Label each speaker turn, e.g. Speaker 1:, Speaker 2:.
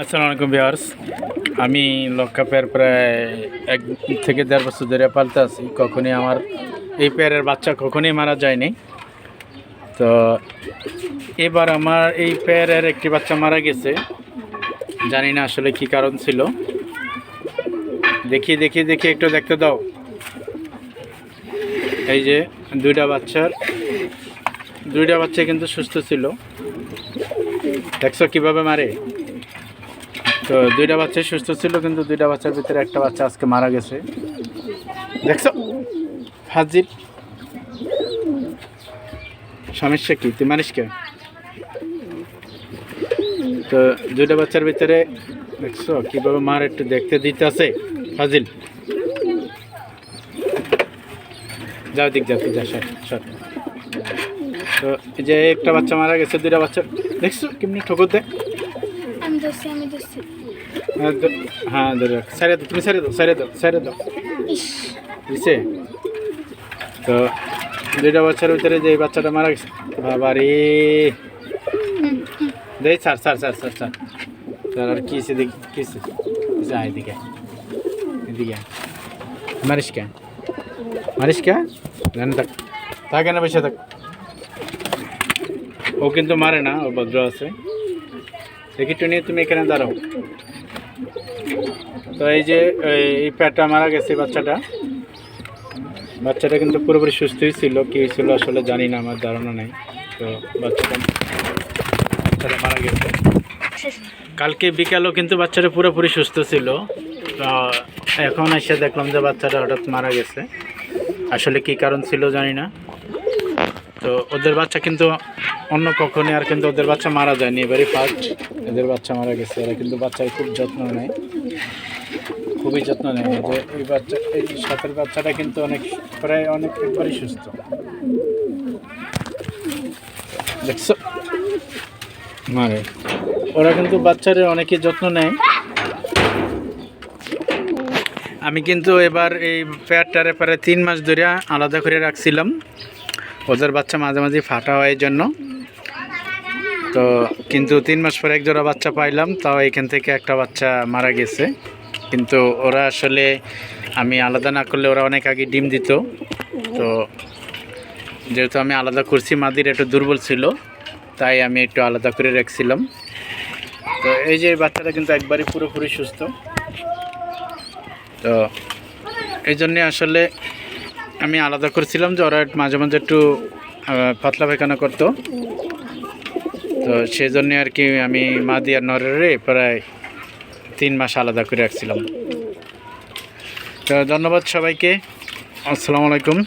Speaker 1: আসসালামু আলাইকুম বিহার্স আমি লক্কা পেয়ার প্রায় এক থেকে দেড় বছর ধরে পালতে আছি। কখনই আমার এই পেয়ারের বাচ্চা কখনই মারা যায়নি। তো এবার আমার এই পেয়ারের একটি বাচ্চা মারা গেছে। জানি না আসলে কি কারণ ছিল। দেখি দেখি দেখি একটু দেখতে দাও। এই যে দুইটা বাচ্চার, দুইটা বাচ্চা কিন্তু সুস্থ ছিল। দেখছ কীভাবে মারে? তো দুইটা বাচ্চাই সুস্থ ছিল, কিন্তু দুইটা বাচ্চার ভিতরে একটা বাচ্চা আজকে মারা গেছে। দেখছ? হাজির সমস্যা কি? তুই মানিস কে তো দুইটা বাচ্চার ভিতরে, দেখছ? কীভাবে মার একটু দেখতে দিতে আছে ফাজিল। যাও দিক যাও যা সর সর। তো যে একটা বাচ্চা মারা গেছে, দুইটা বাচ্চা। দেখছ? কেমনি ঠকুর দেয়
Speaker 2: আমি
Speaker 1: হ্যাঁ ধরে দাও তুমি দাও সাইরে দাও সাইরে দাও। বুঝছে? তো দুইটা বাচ্চার ভিতরে যে এই বাচ্চাটা মারা গেছে বাবা রে sir sir sir sir sir sir আর কি সে দেখি কি সে যা এদিকে। এদিকে আয়। মারিস কে? মারিস কে? জান থাক। থাকে না বসে থাক। ও কিন্তু মারে না ও ভদ্র আছে। দেখি টুনি, তুমি এখানে দাঁড়াও। তো এই যে, এই- এই প্যাটটা মারা গেছে বাচ্চাটা। বাচ্চাটা কিন্তু পুরোপুরি সুস্থই ছিল, কি হয়েছিল আসলে জানি না, আমার ধারণা নেই। তো বাচ্চাটা বাচ্চাটা মারা গেছে। কালকে বিকালেও কিন্তু বাচ্চাটা পুরোপুরি সুস্থ ছিল। তো এখন এসে দেখলাম যে বাচ্চাটা হঠাৎ মারা গেছে। আসলে কি কারণ ছিল জানি না। তো ওদের বাচ্চা কিন্তু অন্য কখনই আর কিন্তু ওদের বাচ্চা মারা যায়নি, এবারই ফার্স্ট এদের বাচ্চা মারা গেছে, এরা কিন্তু বাচ্চার খুব যত্ন নেয়। খুবই যত্ন নেয় যে এই বাচ্চা, এই সাথের বাচ্চাটা কিন্তু অনেক, প্রায় অনেক একবারই সুস্থ। দেখছ? মারে। ওরা কিন্তু বাচ্চাদের অনেকে যত্ন নেয়। আমি কিন্তু এবার এই পেয়ারটারে প্রায় তিন মাস ধরে আলাদা করে রাখছিলাম। ওদের বাচ্চা মাঝে মাঝে ফাটা হয় জন্য। তো কিন্তু তিন মাস পরে এক জোড়া বাচ্চা পাইলাম, তাও এখান থেকে একটা বাচ্চা মারা গেছে। কিন্তু ওরা আসলে আমি আলাদা না করলে ওরা অনেক আগে ডিম দিত। তো যেহেতু আমি আলাদা করছি, মাদির একটু দুর্বল ছিল, তাই আমি একটু আলাদা করে রাখছিলাম। তো এই যে বাচ্চাটা কিন্তু একবারই পুরোপুরি সুস্থ। তো এই জন্যে আসলে আমি আলাদা করেছিলাম যে ওরা মাঝে মাঝে একটু পাতলা পায়খানা করতো। তো সেই জন্যে আর কি আমি মাদি আর নরেরে প্রায় তিন মাস আলাদা করে রাখছিলাম। তো ধন্যবাদ সবাইকে। আসসালামু আলাইকুম।